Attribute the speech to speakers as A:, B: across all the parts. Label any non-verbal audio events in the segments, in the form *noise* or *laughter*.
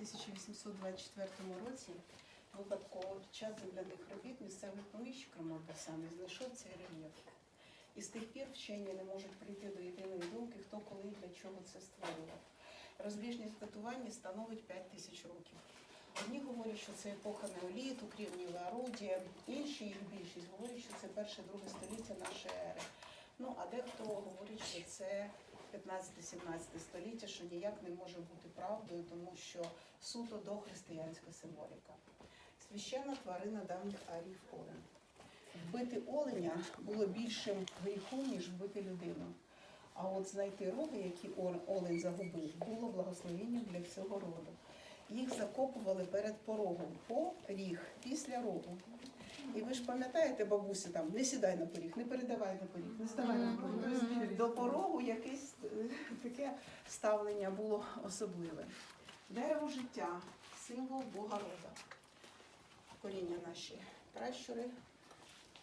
A: 1824 році випадково під час земляних робіт місцевий поміщик Роман Басаний знайшов цей рельєф. І з тих пір вчені не можуть прийти до єдиної думки, хто коли і для чого це створював. Розбіжність датування становить 5 тисяч років. Одні говорять, що це епоха неоліту, кремнієве орудія, інші, їх більшість говорять, що це перше-друге століття нашої ери. Ну, а дехто говорить, що це 15-17 століття, що ніяк не може бути правдою, тому що суто дохристиянська символіка. Священна тварина давніх аріїв Олен. Вбити оленя було більшим гріхом, ніж вбити людину. А от знайти роги, які ол- олень загубив, було благословенням для всього роду. Їх закопували перед порогом по ріг після рогу. І ви ж пам'ятаєте, бабусі, там не сідай на поріг, не передавай на поріг, не ставай на поріг. Тобто До порогу якесь е, таке ставлення було особливе. Дерево життя символ Бога рода. Коріння наші пращури,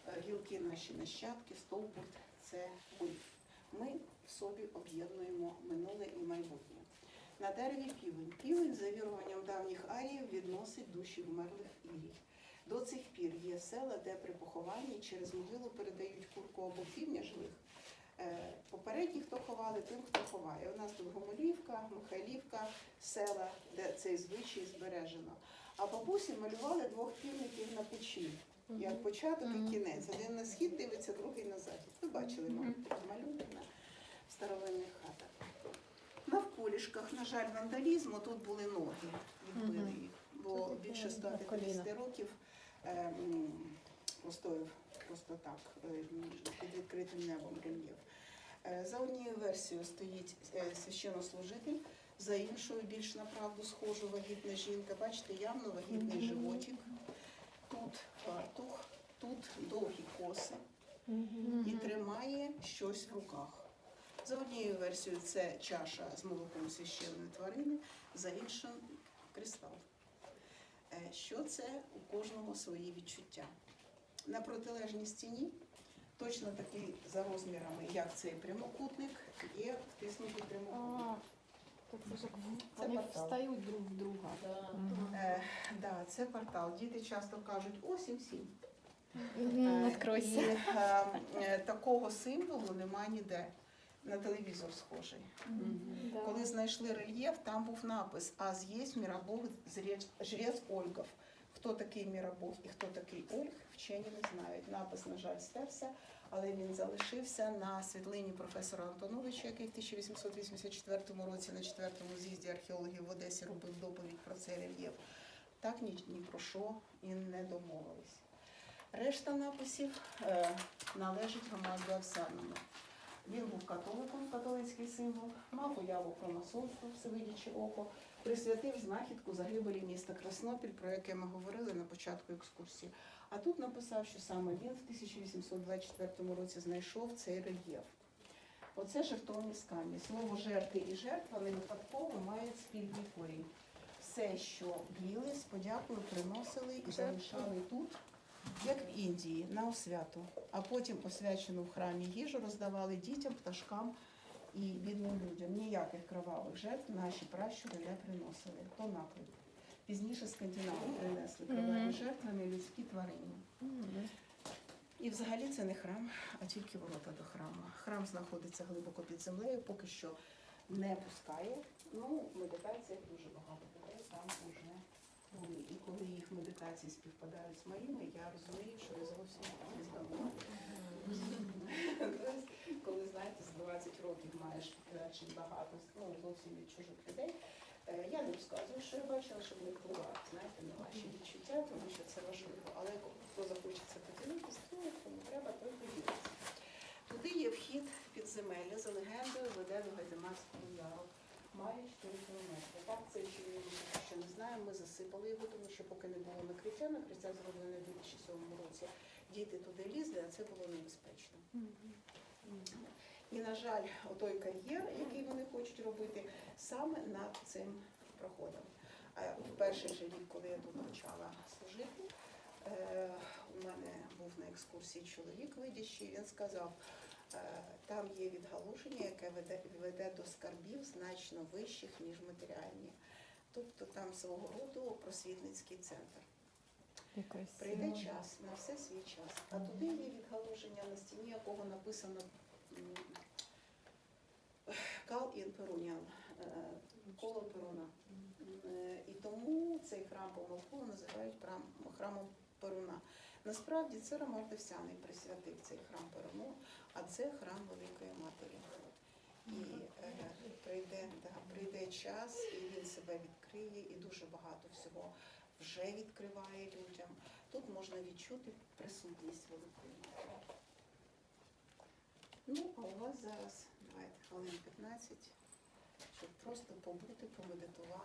A: е, гілки наші нащадки, стовбур це ми. Ми в собі об'єднуємо минуле і майбутнє. На дереві півень. Півень, за віруванням давніх аріїв, відносить душі вмерлих ірій. До цих пір є села, де при похованні через могилу передають курку або півня живих. Е, Попередні, хто ховали, тим, хто ховає. У нас тут Гомолівка, Михайлівка, села, де цей звичай збережено. А бабусі малювали двох півників на печі. Як початок і кінець. Один на схід дивиться, другий на захід. Ви бачили, мабуть, такі малюнки на старовинних хатах. Навколішках, на жаль, вандалізму тут були ноги, відбили їх, бо більше 150 років ем, просто так, е, під відкритим небом рельєф. За однією версією стоїть е, священнослужитель, за іншою більш на правду схожу вагітна жінка. Бачите, явно вагітний животик. Тут фартух, тут довгі коси і тримає щось в руках. За однією версією це чаша з молоком священної тварини, за іншою кристал. Е, Що це у кожного свої відчуття? На протилежній стіні, точно такий за розмірами, як цей прямокутник, є втиснутий прямокутник.
B: Це вони
A: портал.
B: встають друг в друга.
A: Е, да, це портал. Діти часто кажуть, ось і всі.
B: Мгм, Відкройся.
A: І, е, е, такого символу немає ніде. На телевізор схожий.
B: Да.
A: Коли знайшли рельєф, там був напис «Аз єсть міробог жрець, Ольгов». Хто такий міробог і хто такий Ольг, вчені не знають. Напис, на жаль, стерся, але він залишився на світлині професора Антоновича, який в 1884 році на 4-му з'їзді археологів в Одесі робив доповідь про цей рельєф. Так ні, ні про що і не домовились. Решта написів е, належить громаді Овсяному. Він був католиком, католицький символ, мав уяву про масонство, всевидяче око, присвятив знахідку загибелі міста Краснопіль, про яке ми говорили на початку екскурсії. А тут написав, що саме він в 1824 році знайшов цей рельєф. Оце жертовність камінь. Слово жерти і жертва не випадково мають спільний корінь. Все, що їли, з подякою приносили і залишали тут, як Індії, на освяту. А потім освячену в храмі їжу роздавали дітям, пташкам і бідним людям. Ніяких кровавих жертв наші пращури не приносили. То наклеп. Пізніше скандинави принесли кроваві жертви, не людські тварини. І взагалі це не храм, а тільки ворота до храму. Храм знаходиться глибоко під землею, поки що не пускає. Ну, медитація дуже багато людей там уже коли їх медитації співпадають з моїми, я розумію, що я зовсім не здобула. *laughs* Коли знаєте, з 20 років маєш підтверджень багато ну, зовсім від чужих людей. Е, Я не розказую, що я бачила, щоб не впливати, знаєте, на ваші відчуття, тому що це важливо. Але хто захоче це поділитися, то кому треба, той поділиться. Туди є вхід підземелля за легендою веде до Гайдамацького яру. Має 4 кілометри. Так, цей чоловік ми ще не знаємо. Ми засипали його, тому що поки не було накриття, накриття зроблене у 2007 році. Діти туди лізли, а це було небезпечно. І, на жаль, отой кар'єр, який вони хочуть робити, саме над цим проходом. А в перший же рік, коли я тут почала служити, е, у мене був на екскурсії чоловік видящий, він сказав, е, там є відгалуження, яке веде, веде до скарбів значно вищих, ніж матеріальні. Тобто там свого роду просвітницький центр.
B: Як красиво.
A: Прийде час, на все свій час. А туди є відгалуження на стіні, якого написано Кал ін Перунян, е, коло Перуна. Е, І тому цей храм помилково називають храмом Перуна. Насправді це Роман Девсяний присвятив цей храм Перуну, а це храм Великої Матері. І е, прийде, да, прийде час, і він себе відкриє, і дуже багато всього вже відкриває людям. Тут можна відчути присутність Великої. Ну, а у вас зараз, давайте хвилин 15, щоб просто побути, помедитувати.